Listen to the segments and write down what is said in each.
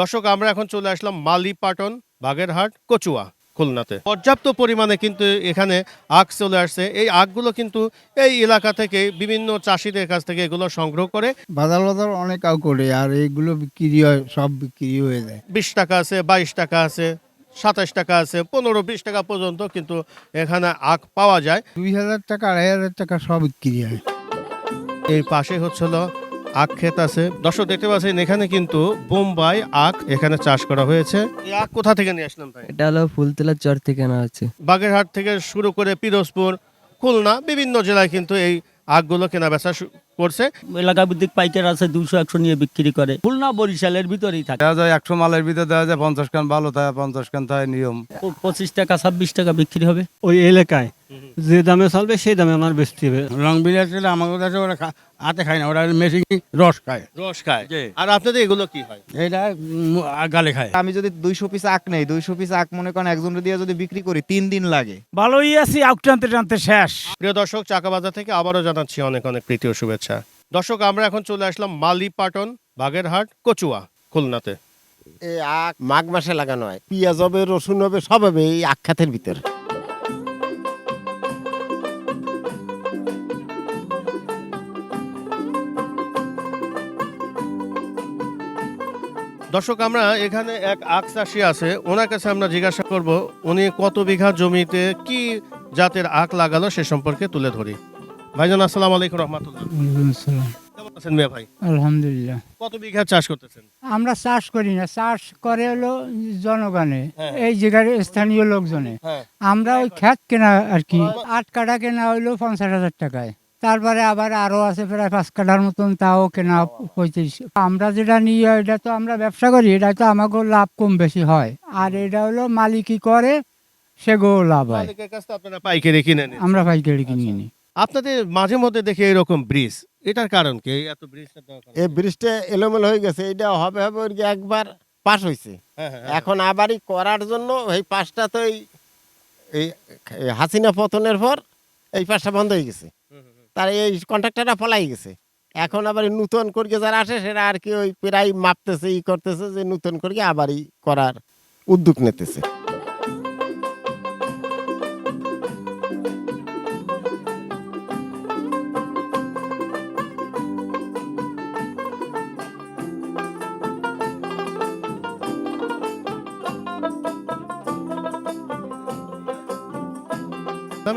দর্শক আমরা এখন চলে আসলাম মালিপাটন বাগেরহাট কচুয়া খুলনাতে। পর্যাপ্ত পরিমাণে কিন্তু এখানে আখ চলে আসছে। এই আখগুলো কিন্তু এই এলাকা থেকে বিভিন্ন চাষিদের কাছ থেকে এগুলো সংগ্রহ করে বাজার বাজার অনেক আউ করে আর এইগুলো বিক্রি হয় সব বিক্রি হয়ে যায়। বিশ টাকা আছে বাইশ টাকা আছে সাতাশ টাকা আছে পনেরো বিশ টাকা পর্যন্ত কিন্তু এখানে আখ পাওয়া যায়। দুই হাজার টাকা আড়াই হাজার টাকা সব বিক্রি হয়। এই পাশে হচ্ছিল আখ ক্ষেত আছে। দর্শক দেখতে পাচ্ছেন এখানে কিন্তু বোম্বাই আখ এখানে চাষ করা হয়েছে। এই আখ কোথা থেকে নিয়ে আসলাম ভাই? এটা হলো ফুলতলার চর থেকে আনা হচ্ছে। বাগেরহাট থেকে শুরু করে পিরোজপুর খুলনা বিভিন্ন জেলায় কিন্তু এই আখগুলো কেনা বেচা করছে। এলাকা ভিত্তিক পাইকার আছে দুশো একশো নিয়ে বিক্রি করে। খুলনা বরিশালের ভিতরেই থাকে। দেওয়া যায় একশো মালের ভিতরে দেওয়া যায় পঞ্চাশ খান ভালো থাকে পঞ্চাশ খান থাকে নিয়ম। পঁচিশ টাকা ছাব্বিশ টাকা বিক্রি হবে? ওই এলাকায়। যে দামে চলবে সেই দামে আমার বেচতে হবে। রং বিলাসীরা আমাদের কাছে ওরা হাতে খায় না ওরা মেশিন রস খায়। রস খায়। আর আপনাদের এগুলো কি হয়? এটা গালে খায়। আমি যদি দুইশো পিস আখ নেই দুইশো পিস আখ মনে করেন একজন দিয়ে যদি বিক্রি করি তিন দিন লাগে। ভালোই আছি আখ টানতে টানতে শেষ। প্রিয় দর্শক চাকাবাজার থেকে আবারও জানাচ্ছি অনেক অনেক প্রীতি ও শুভেচ্ছা। দর্শক আমরা এখন চলে আসলাম মালিপাটন বাগেরহাট কচুয়া খুলনাতে। এই আখ মাঘ মাসে লাগানো হয়। পেঁয়াজ হবে রসুন হবে সব হবে এই আখ খাতের ভিতর। দর্শক আমরা এখানে এক আখ চাষি আছে। ওনার কাছে আমরা জিজ্ঞাসা করব উনি কত বিঘা জমিতে কি জাতের আখ লাগালো সে সম্পর্কে তুলে ধরি। ভাইজান আসসালামু আলাইকুম রহমতুল্লাহ। কেমন আছেন মিয়া ভাই? আলহামদুলিল্লাহ। কত বিঘা চাষ করতেছেন? আমরা চাষ করি না চাষ করে হলো জনগণে হ্যাঁ। এই জায়গার স্থানীয় লোকজনে। হ্যাঁ। আমরা ওই খ্যাত কেনা আর কি আট কাঠা কেনা হইল পঞ্চাশ হাজার টাকায়। তারপরে আবার আরও আছে প্রায় পাঁচ কাঠার মতন তাও কেনা পঁয়ত্রিশ। আমরা যেটা নিই এটা তো আমরা ব্যবসা করি এটা তো আমাকে লাভ কম বেশি হয়। আর এটা হলো মালিকই করে সেগুলো লাভ হয়। আপনারা পাইকারি কিনে আমরা পাইকারি কিনে নিই। আপনাদের মাঝে মধ্যে দেখি এরকম ব্রিজ। এটার কারণ কি? এত ব্রিজটা এই ব্রিজটা এলোমেলো হয়ে গেছে। এটা হবে হবে ওর একবার পাস হয়েছে হ্যাঁ, হ্যাঁ, হ্যাঁ। এখন আবারই করার জন্য এই পাশটা তো এই হাসিনা পতনের পর এই পাশটা বন্ধ হয়ে গেছে। তার এই কন্ট্রাক্টরটা পলাই গেছে। এখন আবার নূতন করে যারা আসে সেটা আর কি ওই প্রায় মাপতেছে ই করতেছে যে নূতন করে আবারই করার উদ্যোগ নিতেছে।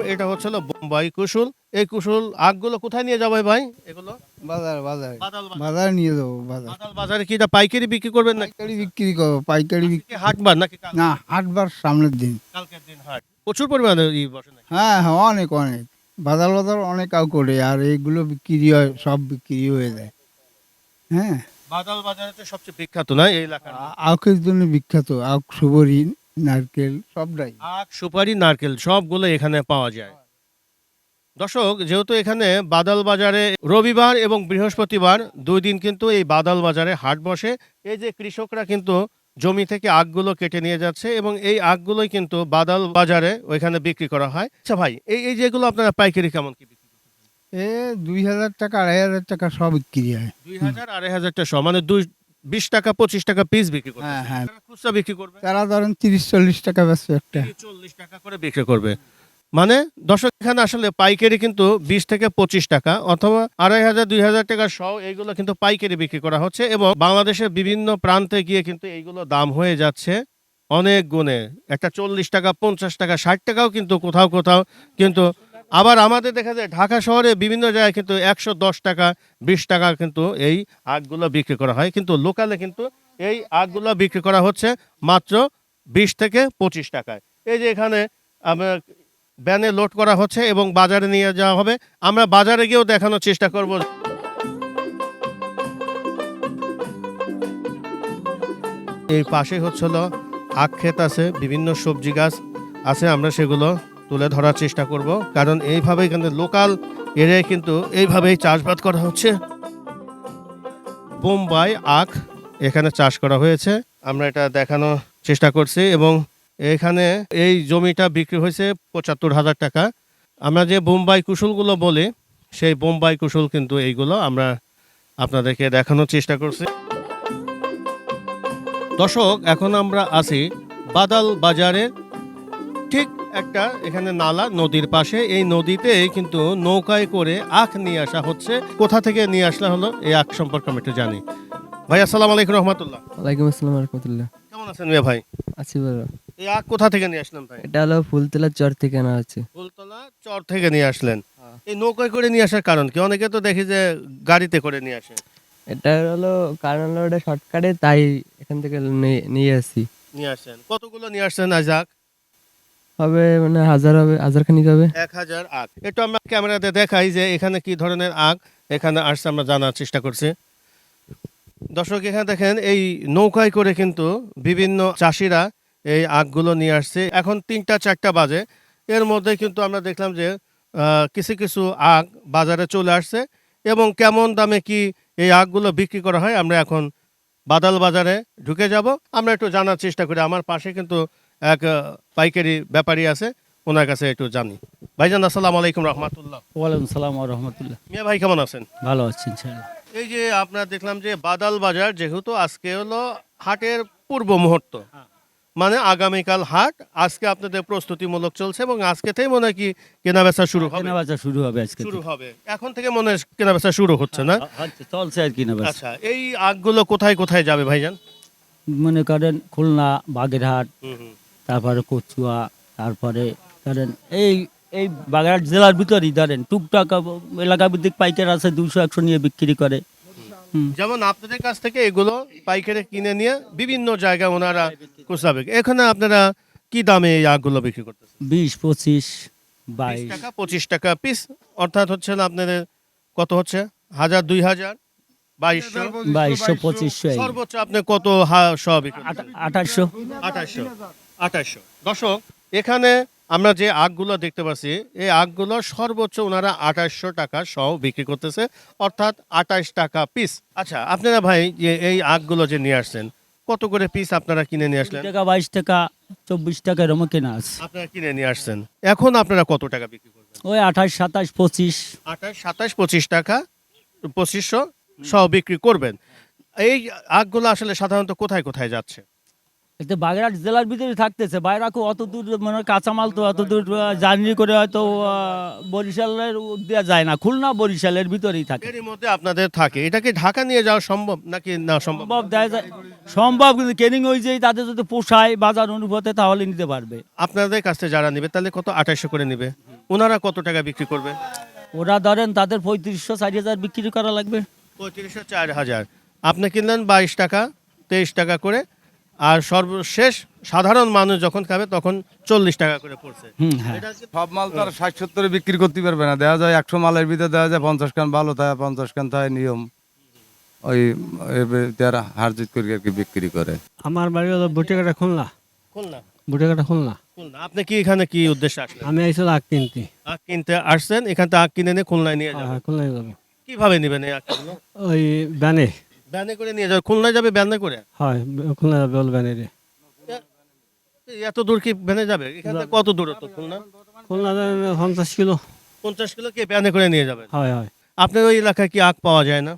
এটা হচ্ছিল বোম্বাই কুশুল। এই কুশুল আগগুলো কোথায় নিয়ে যাবে ভাই? এগুলো? বাজার নিয়ে যাব বাজার। বাজারে কি এটা পাইকারি বিক্রি করবেন পাইকারি বিক্রি করব পাইকারি বিক্রি হাটবার নাকি না হাটবার সামনের দিন। কালকের দিন হাট। প্রচুর পরিমাণে হ্যাঁ হ্যাঁ অনেক অনেক। বাজার বাজার অনেক আউ করে আর এইগুলো বিক্রি হয় সব বিক্রি হয়ে যায়। হ্যাঁ। বাদাল বাজারে তো সবচেয়ে বিখ্যাত না এই এলাকার? আ- আখের জন্য বিখ্যাত আখ সুবরি নারকেল সবটাই আখ সুপারি নারকেল সবগুলো এখানে পাওয়া যায়। দর্শক যেহেতু এখানে বাদাল বাজারে রবিবার এবং বৃহস্পতিবার দুই দিন কিন্তু এই বাদাল বাজারে হাট বসে এই যে কৃষকরা কিন্তু জমি থেকে আখগুলো কেটে নিয়ে যাচ্ছে এবং এই আখগুলোই কিন্তু বাদাল বাজারে ওইখানে বিক্রি করা হয়। আচ্ছা ভাই এই এই যেগুলো আপনারা পাইকারি কেমন কি বিক্রি এ দুই হাজার টাকা আড়াই হাজার টাকা সব বিক্রি হয়। দুই হাজার আড়াই হাজার টাকা সহ, মানে দুই বিশ টাকা পঁচিশ টাকা পিস বিক্রি করবে হ্যাঁ হ্যাঁ। খুচরা বিক্রি করবে? তারা ধরেন তিরিশ চল্লিশ টাকা বেচছে একটা। চল্লিশ টাকা করে বিক্রি করবে। মানে দর্শক এখানে আসলে পাইকারি কিন্তু বিশ থেকে পঁচিশ টাকা অথবা আড়াই হাজার দুই হাজার টাকা সহ এইগুলো কিন্তু পাইকারি বিক্রি করা হচ্ছে এবং বাংলাদেশের বিভিন্ন প্রান্তে গিয়ে কিন্তু এইগুলো দাম হয়ে যাচ্ছে অনেক গুণে। একটা চল্লিশ টাকা পঞ্চাশ টাকা ষাট টাকাও কিন্তু কোথাও কোথাও কিন্তু আবার আমাদের দেখা যায় ঢাকা শহরে বিভিন্ন জায়গায় কিন্তু একশো দশ টাকা, বিশ টাকা কিন্তু এই আগগুলো বিক্রি করা হয়। কিন্তু লোকালে কিন্তু এই আগগুলো বিক্রি করা হচ্ছে মাত্র বিশ থেকে পঁচিশ টাকায়। এই যে এখানে আমরা ব্যানে লোড করা হচ্ছে এবং বাজারে নিয়ে যাওয়া হবে। আমরা বাজারে গিয়েও দেখানোর চেষ্টা করব। এই পাশে হচ্ছিল আখ ক্ষেত আছে, বিভিন্ন সবজি গাছ আছে, আমরা সেগুলো তুলে ধরার চেষ্টা করব, কারণ এইভাবে এখানে লোকাল এরিয়ায় কিন্তু এইভাবেই চাষবাদ করা হচ্ছে। বোম্বাই আখ এখানে চাষ করা হয়েছে, আমরা এটা দেখানোর চেষ্টা করছি এবং এখানে এই জমিটা বিক্রি হয়েছে পঁচাত্তর হাজার টাকা। আমরা যে বোম্বাই কুশলগুলো বলি, সেই বোম্বাই কুশল কিন্তু এইগুলো আমরা আপনাদেরকে দেখানোর চেষ্টা করছি। দর্শক, এখন আমরা আছি বাদাল বাজারের ঠিক একটা এখানে নালা নদীর পাশে। এই নদীতে কিন্তু নৌকায় করে আখ নিয়ে আসা হচ্ছে। কোথা থেকে নিয়ে আসলা হলো? এই আখ সম্পর্কে আমি একটু জানি। ভাই আসসালাম আলাইকুম রহমতুল্লাহ। ওয়ালাইকুম আসসালাম রহমতুল্লাহ। কেমন আছেন মিয়া ভাই? আছি বলো এই আখ কোথা থেকে নিয়ে আসলেন ভাই? এটা হলো ফুলতলা চর থেকে আনা আছে ফুলতলা চর থেকে নিয়ে আসলেন। এই নৌকায় করে নিয়ে আসার কারণ কি? অনেকে তো দেখি যে গাড়িতে করে নিয়ে আসে। এটা হলো কারণ হলো ওটা শর্টকাটে তাই এখান থেকে নিয়ে- আসি। নিয়ে আসছেন কতগুলো নিয়ে আসছেন আজ আখ? হবে মানে হাজার হবে হাজার খানিক হবে। এক হাজার আখ একটু আমরা ক্যামেরাতে দেখাই যে এখানে কি ধরনের আখ এখানে আসছে আমরা জানার চেষ্টা করছি। দর্শক, এখানে দেখেন, এই নৌকায় করে কিন্তু বিভিন্ন চাষিরা এই আখগুলো নিয়ে আসছে। এখন তিনটা, চারটা বাজে। এর মধ্যে কিন্তু আমরা দেখলাম যে কিছু কিছু আখ বাজারে চলে আসছে এবং কেমন দামে কি এই আখগুলো বিক্রি করা হয়, আমরা এখন বাদাল বাজারে ঢুকে যাব। আমরা একটু জানার চেষ্টা করি। আমার পাশে কিন্তু এক পাইকারি ব্যাপারী আছে ওনার কাছে একটু জানি। ভাইজান আসসালামু আলাইকুম রহমতুল্লাহ। ওয়ালাইকুম সালাম রহমতুল্লাহ। মিয়া ভাই কেমন আছেন? ভালো আছি ইনশাআল্লাহ। এই যে আপনার দেখলাম যে বাদাল বাজার যেহেতু আজকে হলো হাটের পূর্ব মুহূর্ত মানে আগামীকাল হাট আজকে আপনাদের প্রস্তুতিমূলক চলছে এবং আজকে থেকে মনে হয় কি কেনা বেচা শুরু হবে। কেনা বেচা শুরু হবে আজকে শুরু হবে। এখন থেকে মনে হয় কেনা বেচা শুরু হচ্ছে না? চলছে আর কিনা বেচা আচ্ছা এই আগগুলো কোথায় কোথায় যাবে ভাইজান? মনে করেন খুলনা বাগেরহাট তারপরে কচুয়া তারপরে ধরেন এই এই বাগেরহাট জেলার ভিতরেই ধরেন টুকটাক এলাকা ভিত্তিক পাইকার আছে দুশো একশো নিয়ে বিক্রি করে। যেমন আপনাদের কাছ থেকে এগুলো পাইকারি কিনে নিয়ে বিভিন্ন জায়গায় ওনারা কুচাবে এখানে আপনারা কি দামে এই আগগুলো বিক্রি করতেছেন? বিশ পঁচিশ বাইশ। টাকা পঁচিশ টাকা পিস অর্থাৎ হচ্ছে না আপনাদের কত হচ্ছে? হাজার দুই হাজার বাইশশো। বাইশশো পঁচিশশো সর্বোচ্চ আপনি কত হা- সব আঠাশশো। আঠাশশো। আঠাশশো দর্শক এখানে আমরা যে আগগুলো দেখতে পাচ্ছি এই আগগুলো সর্বোচ্চ ওনারা আঠাশশো টাকা সহ বিক্রি করতেছে অর্থাৎ আঠাশ টাকা পিস আচ্ছা আপনারা ভাই যে এই আগগুলো যে নিয়ে আসছেন কত করে পিস আপনারা কিনে নিয়ে আসলেন? টাকা বাইশ টাকা চব্বিশ টাকা এরকম কেনা আছে। আপনারা কিনে নিয়ে আসছেন। এখন আপনারা কত টাকা বিক্রি করবেন? ওই আঠাশ সাতাশ পঁচিশ। আঠাশ সাতাশ পঁচিশ টাকা পঁচিশশো সহ বিক্রি করবেন। এই আগগুলো আসলে সাধারণত কোথায় কোথায় যাচ্ছে? এতে বাগেরহাট জেলার ভিতরে থাকতেছে। বাইরে খুব অত দূর মানে কাঁচামাল তো অত দূর জার্নি করে হয়তো বরিশালের দেওয়া যায় না। খুলনা বরিশালের ভিতরেই থাকে। এরই মধ্যে আপনাদের থাকে। এটা কি ঢাকা নিয়ে যাওয়া সম্ভব নাকি না সম্ভব? সম্ভব দেয় যায়। সম্ভব কিন্তু কেনিং ওই যে তাদের যদি পোষায় বাজার অনুভূতে তাহলে নিতে পারবে। আপনাদের কাছ যারা নেবে তাহলে কত আঠাশশো করে নেবে? ওনারা কত টাকা বিক্রি করবে? ওরা ধরেন তাদের পঁয়ত্রিশশো চারি হাজার বিক্রি করা লাগবে। পঁয়ত্রিশশো চার হাজার আপনি কিনলেন বাইশ টাকা তেইশ টাকা করে। আর সর্বশেষ সাধারণ মানুষ যখন খাবে তখন চল্লিশ টাকা করে পড়ছে। হ্যাঁ। সব মাল তো আর ষাট সত্তরে বিক্রি করতে পারবে না। দেখা যায় একশো মালের ভিতরে দেখা যায় পঞ্চাশ খান ভালো থাকে পঞ্চাশ খান থাকে নিয়ম। ওই তারা হারজিত করে আর কি বিক্রি করে। আমার বাড়ি হলো বুটিকাটা খুলনা। খুলনা? বুটিকাটা খুলনা। খুলনা। আপনি কি এখানে কি উদ্দেশ্যে আসলেন? আমি আইসল আগ কিনতে আখ কিনতে আসছেন এখান থেকে আখ কিনে নিয়ে খুলনায় নিয়ে যাবেন। হ্যাঁ, খুলনায় যাবে। কীভাবে নেবেন এই আখগুলো? ওই ব্যানে। ব্যানে করে নিয়ে যাবে খুলনায় যাবে ব্যানে করে? হয় খুলনা যাবে ওল ব্যানে রে। এত দূর কি ভ্যানে যাবে? এখান কত দূরত্ব খুলনা? খুলনা পঞ্চাশ কিলো। পঞ্চাশ কিলো কে ভ্যানে করে নিয়ে যাবেন হয় হয়। আপনার ওই এলাকায় কি আখ পাওয়া যায় না?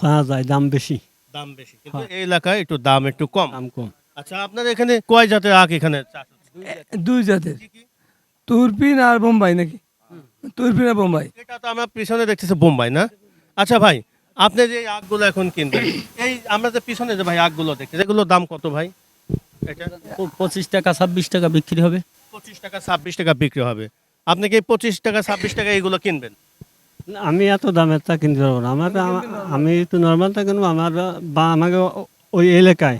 পাওয়া যায় দাম বেশি। দাম বেশি কিন্তু এই এলাকায় একটু দাম একটু কম। দাম কম। আচ্ছা আপনার এখানে কয় জাতের আখ এখানে দুই জাতের। তুরপিন আর বোম্বাই নাকি? তুরপিন আর বোম্বাই। এটা তো আমার পিছনে দেখতেছি বোম্বাই না? আচ্ছা ভাই আপনি যে এই আখগুলো এখন কিনবেন এই আমরা যে পিছনে যে ভাই আখগুলো দেখি এগুলোর দাম কত ভাই? এটা পঁচিশ টাকা ছাব্বিশ টাকা বিক্রি হবে। পঁচিশ টাকা ছাব্বিশ টাকা বিক্রি হবে। আপনি কি পঁচিশ টাকা ছাব্বিশ টাকা এইগুলো কিনবেন? না, আমি এত দামের তা কিনতে পারব না। আমার আমা- আমি তো নর্মাল তা কিনবো আমার বা আমাকে ওই এলাকায়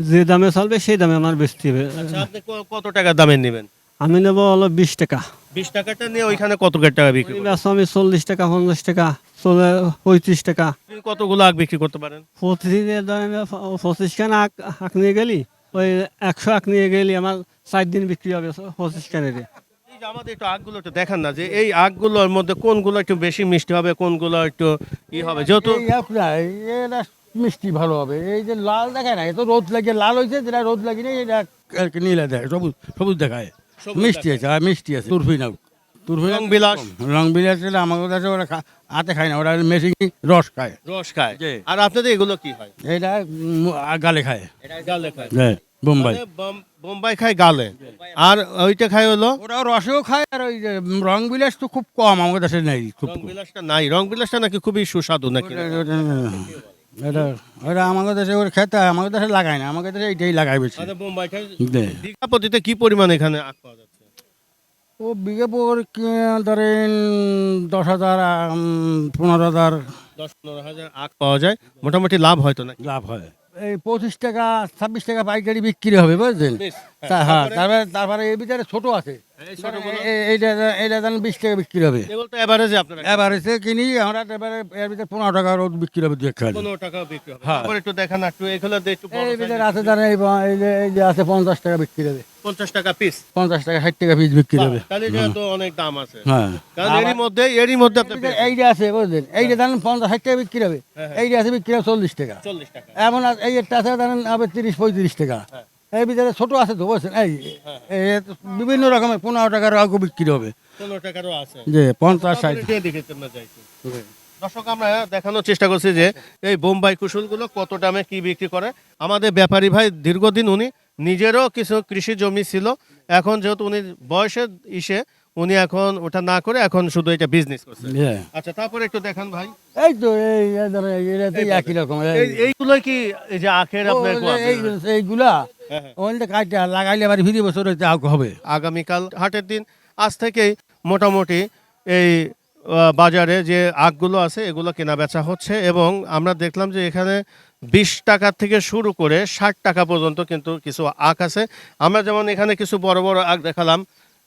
যে দামে চলবে সেই দামে আমার বেচতে হবে। আচ্ছা আপনি কত টাকা দামের নেবেন? আমি নেব হলো বিশ টাকা। বিশ টাকাটা নিয়ে ওইখানে কত টাকা বিক্রি আমি চল্লিশ টাকা পঞ্চাশ টাকা। চলে পঁয়ত্রিশ টাকা। আপনি কতগুলো আখ বিক্রি করতে পারেন? পঁচিশ ধরেন পঁচিশ খান আখ আখ নিয়ে গেলি ওই একশো আখ নিয়ে গেলি আমার চার দিন বিক্রি হবে পঁচিশ খানের। এই আমাদের একটু আখগুলো একটু দেখান না যে এই আখগুলোর মধ্যে কোনগুলো একটু বেশি মিষ্টি হবে কোনগুলো একটু ই হবে? যেহেতু এটা মিষ্টি ভালো হবে। এই যে লাল দেখায় না এত রোদ লাগে লাল হয়েছে যেটা রোদ লাগে না এটা আর কি নীলা দেয় সবুজ সবুজ দেখায়। মিষ্টি আছে আর মিষ্টি আছে তুরফি না রং বিলাস। রং বিলাস আমাদের কাছে ওরা হাতে খায় না ওরা মেশিন রস খায়। রস খায়। আর আপনাদের এগুলো কি হয়? উম, গালে খায়। গালে খায়। বোম্বাই। বোম্বাই খায় গালে। আর ওইটা খায় হলো? ওরা রসেও খায় আর ওই যে রং বিলাস তো খুব কম আমাদের দেশে নেই খুব বিলাসটা নাই। রং বিলাসটা নাকি খুবই সুস্বাদু নাকি? এটা ওটা আমাদের দেশে ওর খেতে আমাদের দেশে লাগায় না আমাদের দেশে এইটাই লাগায় বেশি। মানে বোম্বাই খায়। দে। কি পরিমাণ এখানে আখ পাওয়া যাচ্ছে ও বিঘে পর ধরেন দশ হাজার পনেরো হাজার। দশ পনেরো হাজার আখ পাওয়া যায়। মোটামুটি লাভ হয়তো নাকি? লাভ হয়। এই পঁচিশ টাকা ছাব্বিশ টাকা পাইকারি বিক্রি হবে বুঝলেন? হ্যাঁ তারপরে তারপরে এই ভিতরে ছোট আছে। এইটা এইটা জানেন বিশ টাকা বিক্রি হবে। এভারেজে আপনারা এবার কিনি আমরা এবারে এর ভিতরে পনেরো টাকা রোদ বিক্রি হবে দু খালি। পনেরো টাকাও বিক্রি হবে। হ্যাঁ। তারপর একটু দেখান একটু এগুলো এই ভিতরে আছে যে এই যে আছে পঞ্চাশ টাকা বিক্রি হবে। পঞ্চাশ টাকা পিস পঞ্চাশ টাকা ষাট টাকা পিস বিক্রি হবে। তাহলে যেহেতু অনেক দাম আছে। হ্যাঁ। কারণ এরই মধ্যে এরই মধ্যে আপনি এইটা আছে বুঝলেন? এইটা ধরেন পঞ্চাশ ষাট টাকা বিক্রি হবে। এইটা আছে বিক্রি হবে চল্লিশ টাকা। চল্লিশ টাকা। এমন এই একটা আছে ধরেন আবার তিরিশ পঁয়ত্রিশ টাকা। এই ভিতরে ছোট আছে তো বুঝছেন? এই বিভিন্ন রকমের পনেরো টাকার আগে বিক্রি হবে। পনেরো টাকারও আছে। যে পঞ্চাশ ষাট। দর্শক আমরা দেখানোর চেষ্টা করছি যে এই বোম্বাই কুশলগুলো কত দামে কি বিক্রি করে। আমাদের ব্যাপারী ভাই দীর্ঘদিন উনি নিজেরও কিছু কৃষি জমি ছিল। এখন যেহেতু উনি বয়সের ইসে উনি এখন ওটা না করে এখন শুধু এটা বিজনেস করছে। আচ্ছা তারপরে একটু দেখান ভাই। এই তো এই এই একই রকম এই- এই এইগুলো কি এই যে আখের আপনার এই- এই- এইগুলা হ্যাঁ, হ্যাঁ। ওইটা কাটে লাগাইলে আবার ফিরে বছর হইতে আগ হবে। আগামীকাল হাটের দিন। আজ থেকেই মোটামুটি এই বাজারে যে আখগুলো আছে এগুলো কেনা বেচা হচ্ছে এবং আমরা দেখলাম যে এখানে বিশ টাকা থেকে শুরু করে ষাট টাকা পর্যন্ত কিন্তু কিছু আখ আছে। আমরা যেমন এখানে কিছু বড় বড় আখ দেখালাম,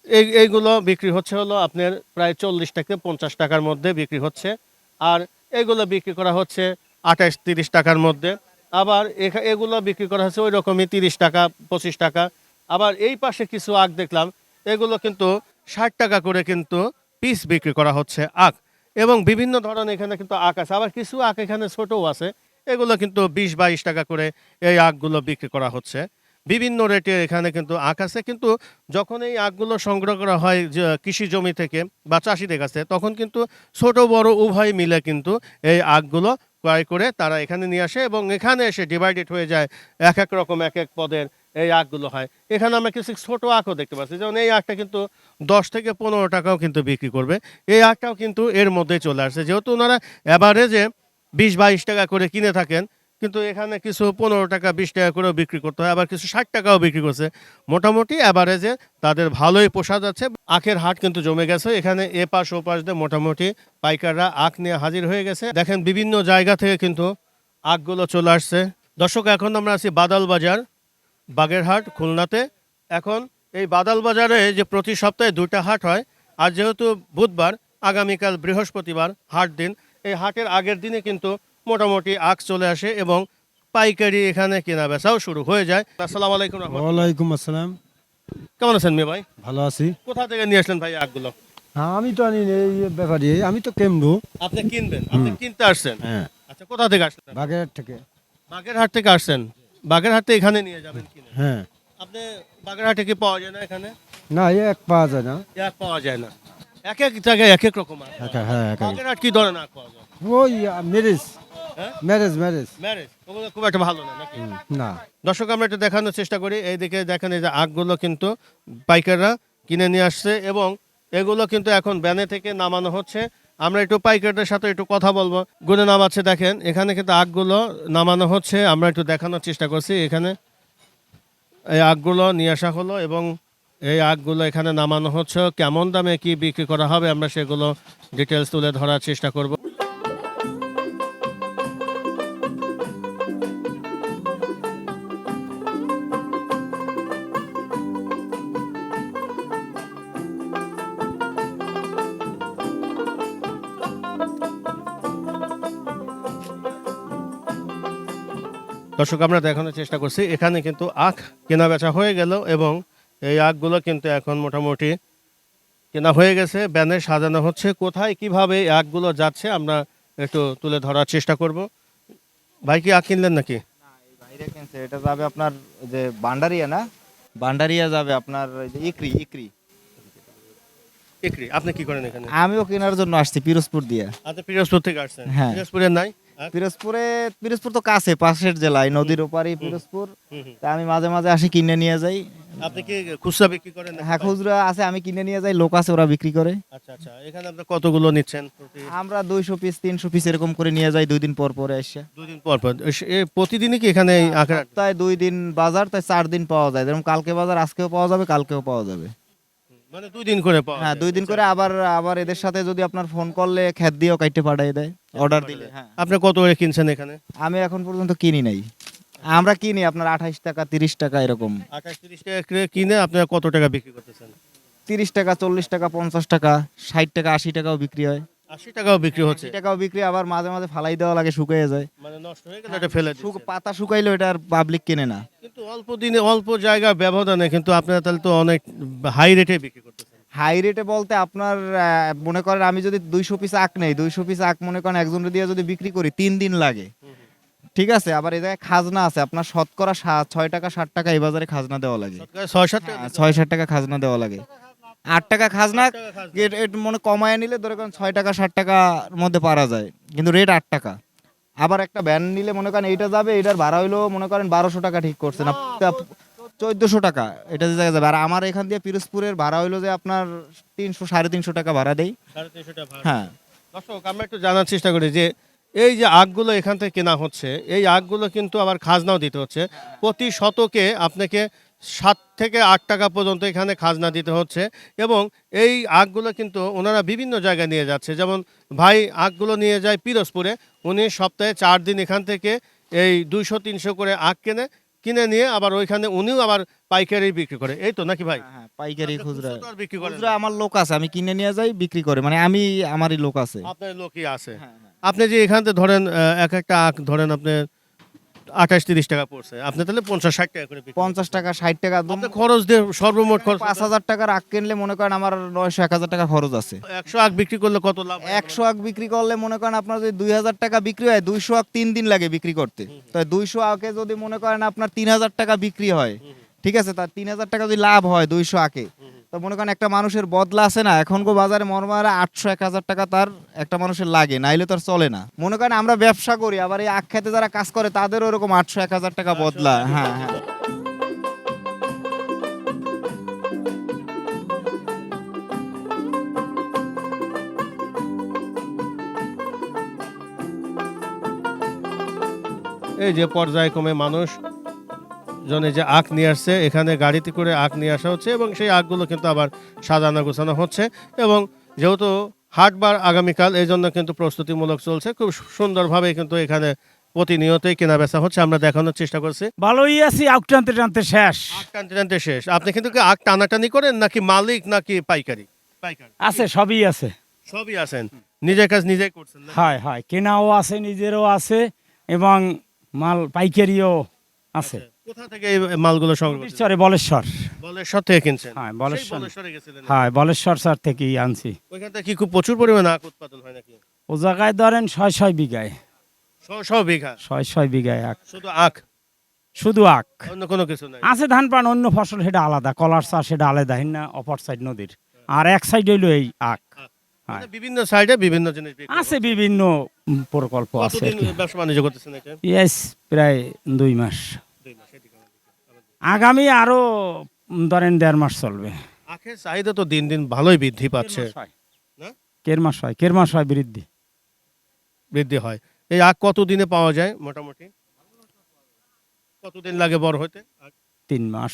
এই, এইগুলো বিক্রি হচ্ছে হলো আপনার প্রায় চল্লিশ থেকে পঞ্চাশ টাকার মধ্যে বিক্রি হচ্ছে। আর এগুলো বিক্রি করা হচ্ছে আঠাশ, তিরিশ টাকার মধ্যে। আবার এগুলো বিক্রি করা হচ্ছে ওই রকমই তিরিশ টাকা, পঁচিশ টাকা। আবার এই পাশে কিছু আখ দেখলাম, এগুলো কিন্তু ষাট টাকা করে কিন্তু পিস বিক্রি করা হচ্ছে আখ। এবং বিভিন্ন ধরনের এখানে কিন্তু আখ আছে। আবার কিছু আখ এখানে ছোটও আছে। এগুলো কিন্তু বিশ বাইশ টাকা করে এই আখগুলো বিক্রি করা হচ্ছে। বিভিন্ন রেটে এখানে কিন্তু আখ আছে। কিন্তু যখন এই আখগুলো সংগ্রহ করা হয় কৃষি জমি থেকে বা চাষিদের কাছে, তখন কিন্তু ছোট বড় উভয় মিলে কিন্তু এই আখগুলো ক্রয় করে তারা এখানে নিয়ে আসে এবং এখানে এসে ডিভাইডেড হয়ে যায় এক এক রকম, এক এক পদের এই আখগুলো হয়। এখানে আমরা কিছু ছোটো আখও দেখতে পাচ্ছি। যেমন এই আখটা কিন্তু দশ থেকে পনেরো টাকাও কিন্তু বিক্রি করবে। এই আখটাও কিন্তু এর মধ্যে চলে আসছে। যেহেতু ওনারা অ্যাভারেজে বিশ বাইশ টাকা করে কিনে থাকেন, কিন্তু এখানে কিছু পনেরো টাকা, বিশ টাকা করেও বিক্রি করতে হয়, আবার কিছু ষাট টাকাও বিক্রি করছে। মোটামুটি অ্যাভারেজে তাদের ভালোই পোষা যাচ্ছে, আখের হাট কিন্তু জমে গেছে। এখানে এ পাশ ও পাশ দিয়ে মোটামুটি পাইকাররা আখ নিয়ে হাজির হয়ে গেছে। দেখেন বিভিন্ন জায়গা থেকে কিন্তু আখগুলো চলে আসছে। দর্শক, এখন আমরা আছি বাদাল বাজার, বাগেরহাট, খুলনাতে। এখন এই বাদাল বাজারে যে প্রতি সপ্তাহে দুইটা হাট হয়, আর যেহেতু বুধবার, আগামীকাল বৃহস্পতিবার হাট দিন এই হাটের আগের দিনে কিন্তু মোটামুটি আখ চলে আসে এবং পাইকারি এখানে কেনা বেচাও শুরু হয়ে যায়। আসসালামু আলাইকুম। ওয়ালাইকুম আসসালাম। কেমন আছেন মেয়ে ভাই? ভালো আছি। কোথা থেকে নিয়ে আসলেন ভাই আখগুলো হ্যাঁ আমি তো আনি এই ব্যাপারী। আমি তো কেমবো আপনি কিনবেন আপনি কিনতে আসছেন? হ্যাঁ। আচ্ছা কোথা থেকে আসলেন বাগেরহাট থেকে। বাগেরহাট থেকে আসছেন? বাগেরহাট থেকে এখানে নিয়ে যাবেন কিনে। হ্যাঁ। আপনি বাগেরহাটে কি পাওয়া যায় না এখানে? না এক পাওয়া যায় না। এক পাওয়া যায় না। এক এক জায়গায় এক এক রকম হ্যাঁ একাই কি পাওয়া যায়? ওই ম্যারেজ? ম্যারেজ ম্যারেজ ম্যারেজ ওগুলো খুব একটা ভালো না নাকি? না। দর্শক আমরা একটু দেখানোর চেষ্টা করি। এইদিকে দেখেন এই যে আখগুলো কিন্তু পাইকাররা কিনে নিয়ে আসছে এবং এগুলো কিন্তু এখন ব্যানে থেকে নামানো হচ্ছে। আমরা একটু পাইকারদের সাথে একটু কথা বলব। গুনে নামাচ্ছে দেখেন এখানে কিন্তু আখগুলো নামানো হচ্ছে। আমরা একটু দেখানোর চেষ্টা করছি। এখানে এই আখগুলো নিয়ে আসা হলো এবং এই আখগুলো এখানে নামানো হচ্ছে। কেমন দামে কি বিক্রি করা হবে আমরা সেগুলো ডিটেলস তুলে ধরার চেষ্টা করব। দর্শক, আমরা দেখানোর চেষ্টা করছি। এখানে কিন্তু আখ কেনা বেচা হয়ে গেল এবং এই আখগুলো কিন্তু এখন মোটামুটি কেনা হয়ে গেছে। ব্যানে সাজানো হচ্ছে। কোথায় কীভাবে এই আখগুলো যাচ্ছে আমরা একটু তুলে ধরার চেষ্টা করব। ভাই কি আখ কিনলেন নাকি? বাইরে কিনছে। এটা যাবে আপনার যে বান্ডারিয়া না? বান্ডারিয়া যাবে আপনার ইকরি ইকরি। বিক্রি আপনি কি করেন এখানে? আমিও কেনার জন্য আসছি পিরোজপুর দিয়ে। আপনি পিরোজপুর থেকে আসছেন। হ্যাঁ। পিরোজপুরের নাই? পিরোজপুরে পিরোজপুর তো কাছে পাশের জেলায় নদীর ওপারই পিরোজপুর। তা আমি মাঝে মাঝে আসি কিনে নিয়ে যাই। আপনি কি খুচরা বিক্রি করেন হ্যাঁ খুচরা আছে আমি কিনে নিয়ে যাই লোক আছে ওরা বিক্রি করে। আচ্ছা আচ্ছা। এখানে আপনি কতগুলো নিচ্ছেন প্রতি? আমরা দুইশো পিস তিনশো পিস এরকম করে নিয়ে যাই দুই দিন পর পরে এসে। দুদিন পর পর। এ প্রতিদিনই কি এখানে তাই দুই দিন বাজার তাই চার দিন পাওয়া যায়। যেরকম কালকে বাজার আজকেও পাওয়া যাবে কালকেও পাওয়া যাবে। মানে দুই দিন করে পাওয়া হ্যাঁ দুই দিন করে আবার আবার এদের সাথে যদি আপনার ফোন করলে খেত দিয়েও কাইটে পাঠিয়ে দেয় অর্ডার দিলে হ্যাঁ। আপনি কত করে কিনছেন এখানে? আমি এখন পর্যন্ত কিনি নাই। আমরা কিনি আপনার আঠাশ টাকা তিরিশ টাকা এরকম। আঠাশ তিরিশ টাকা করে কিনে আপনারা কত টাকা বিক্রি করতেছেন? তিরিশ টাকা চল্লিশ টাকা পঞ্চাশ টাকা ষাট টাকা আশি টাকাও বিক্রি হয়। আশি টাকাও বিক্রি হচ্ছে। টাকাও বিক্রি আবার মাঝে মাঝে ফালাই দেওয়া লাগে শুকিয়ে যায়। মানে নষ্ট হয়ে গেলে এটা ফেলে শুক- পাতা শুকাইলে এটা আর পাবলিক কেনে না। কিন্তু অল্প দিনে অল্প জায়গার ব্যবধানে কিন্তু আপনারা তাহলে তো অনেক হাই রেটে বিক্রি করতেছেন। হাই রেটে বলতে আপনার মনে করেন আমি যদি দুইশো পিস আখ নেই দুইশো পিস আখ মনে করেন একজনের দিয়ে যদি বিক্রি করি তিন দিন লাগে। ঠিক আছে? আবার এই জায়গায় খাজনা আছে আপনার শতকরা ছয় টাকা ষাট টাকা এই বাজারে খাজনা দেওয়া লাগে। ছয় সাত টাকা হ্যাঁ, ছয় ষাট টাকা খাজনা দেওয়া লাগে। আট টাকা খাজনা মনে কমায় নিলে ধরে করেন ছয় টাকা ষাট টাকার মধ্যে পারা যায়। কিন্তু রেট আট টাকা। আবার একটা ভ্যান নিলে মনে করেন এইটা যাবে এটার ভাড়া হইল মনে করেন বারোশো টাকা ঠিক করছে না চোদ্দশো টাকা এটা যে জায়গায় যাবে। আর আমার এখান দিয়ে পিরোজপুরের ভাড়া হইল যে আপনার তিনশো সাড়ে তিনশো টাকা ভাড়া দেই। হ্যাঁ। দর্শক আমরা একটু জানার চেষ্টা করি যে এই যে আগগুলো এখান থেকে কেনা হচ্ছে এই আগগুলো কিন্তু আবার খাজনাও দিতে হচ্ছে। প্রতি শতকে আপনাকে সাত থেকে আট টাকা পর্যন্ত এখানে খাজনা দিতে হচ্ছে এবং এই আগগুলো কিন্তু ওনারা বিভিন্ন জায়গায় নিয়ে যাচ্ছে। যেমন ভাই আগগুলো নিয়ে যায় পিরোজপুরে উনি সপ্তাহে চার দিন এখান থেকে এই দুইশো তিনশো করে আগ কেনে কিনে নিয়ে আবার ওইখানে উনিও আবার পাইকারি বিক্রি করে। এই তো নাকি ভাই? হ্যাঁ পাইকারি খুচরা। খুচরা বিক্রি করে খুচরা আমার লোক আছে আমি কিনে নিয়ে যাই বিক্রি করে। মানে আমি আমারই লোক আছে। আপনার লোকই আছে। হ্যাঁ, হ্যাঁ। আপনি যে এখান থেকে ধরেন এক একটা আখ ধরেন আপনি আঠাশ তিরিশ টাকা পড়ছে। আপনি তাহলে পঞ্চাশ ষাট টাকা করে পঞ্চাশ টাকা ষাট টাকা একদম খরচ দিয়ে সর্বমোট খরচ পাঁচ হাজার টাকার আখ কিনলে মনে করেন আমার নয়শো এক হাজার টাকা খরচ আছে। একশো আখ বিক্রি করলে কত লাভ একশো আখ বিক্রি করলে মনে করেন আপনার যদি দুই হাজার টাকা বিক্রি হয় দুইশো আখ তিন দিন লাগে বিক্রি করতে। তো দুইশো আখে যদি মনে করেন আপনার তিন হাজার টাকা বিক্রি হয় ঠিক আছে? তার তিন হাজার টাকা যদি লাভ হয় দুইশো আখে তো মনে করেন একটা মানুষের বদলা আছে না এখন গো বাজারে মরমারা আটশো এক হাজার টাকা তার একটা মানুষের লাগে নাইলে তার চলে না। মনে করেন আমরা ব্যবসা করি আবার এই আখ্যাতে যারা কাজ করে তাদেরও এরকম আটশো এক হাজার টাকা বদলা হ্যাঁ হ্যাঁ এই যে পর্যায়ক্রমে মানুষ জনে যে আখ নিয়ে আসছে এখানে গাড়িতে করে আখ নিয়ে আসা হচ্ছে এবং সেই আখগুলো কিন্তু আবার সাজানো গোছানো হচ্ছে এবং যেহেতু হাটবার আগামীকাল এই জন্য কিন্তু প্রস্তুতিমূলক চলছে। খুব সুন্দরভাবে কিন্তু এখানে প্রতিনিয়তই কেনা বেচা হচ্ছে। আমরা দেখানোর চেষ্টা করছি। ভালোই আছি আখ টানতে টানতে শেষ। আখ টানতে টানতে শেষ। আপনি কিন্তু কি আখ টানাটানি করেন নাকি মালিক নাকি পাইকারি? পাইকারি। আছে সবই আছে। সবই আছেন। নিজের কাজ নিজেই করছেন? হয় হয়। কেনাও আছে নিজেরও আছে এবং মাল পাইকারিও আছে। কোথা থেকে এই মালগুলো সংগ্রহ করছেন? চরে বলেশ্বর। বলেশ্বর থেকে কিনছেন? হ্যাঁ বলেশ্বর। বলেশ্বরে গেছিলেন। হ্যাঁ বলেশ্বর স্যার থেকেই আনছি। ওইখান থেকে কি খুব প্রচুর পরিমাণে আখ উৎপাদন হয় নাকি? ও জায়গায় ধরেন ছয় ছয় বিঘায়। শ- শ বিঘা? ছয় ছয় বিঘায় আখ। শুধু আখ? শুধু আখ। অন্য কোনো কিছু নাই? আছে ধান পান অন্য ফসল সেটা আলাদা। কলার চাষ সেটা আলাদা হিন না অপর সাইড নদীর। আর এক সাইড হইল এই আখ। মানে বিভিন্ন সাইডে বিভিন্ন জিনিস আছে বিভিন্ন প্রকল্প আছে ব্যবসা বাণিজ্য করতেছেন এটা ইয়েস প্রায় দুই মাস। আগামী আরও উম, ধরেন দেড় মাস চলবে। আখের চাহিদা তো দিন দিন ভালোই বৃদ্ধি পাচ্ছে? কের মাস হয়? কের মাস হয়? বৃদ্ধি? বৃদ্ধি হয়। এই আখ কত দিনে পাওয়া যায় মোটামুটি? কতদিন লাগে বড় হতে তিন মাস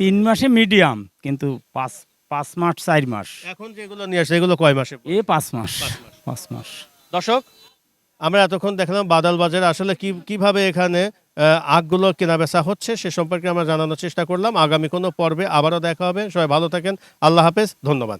তিন মাসে মিডিয়াম কিন্তু পাঁচ পাঁচ মাস চার মাস। এখন যেগুলো নিয়ে আসে এগুলো কয় মাসে? এ পাঁচ মাস। পাঁচ মাস। পাঁচ মাস। দর্শক আমরা এতক্ষণ দেখলাম বাদাল বাজারে। আসলে কি, কীভাবে এখানে আগগুলো আখগুলো কেনা বেচা হচ্ছে সে সম্পর্কে আমরা জানানোর চেষ্টা করলাম। আগামী কোনো পর্বে আবারও দেখা হবে। সবাই ভালো থাকেন। আল্লাহ হাফেজ। ধন্যবাদ।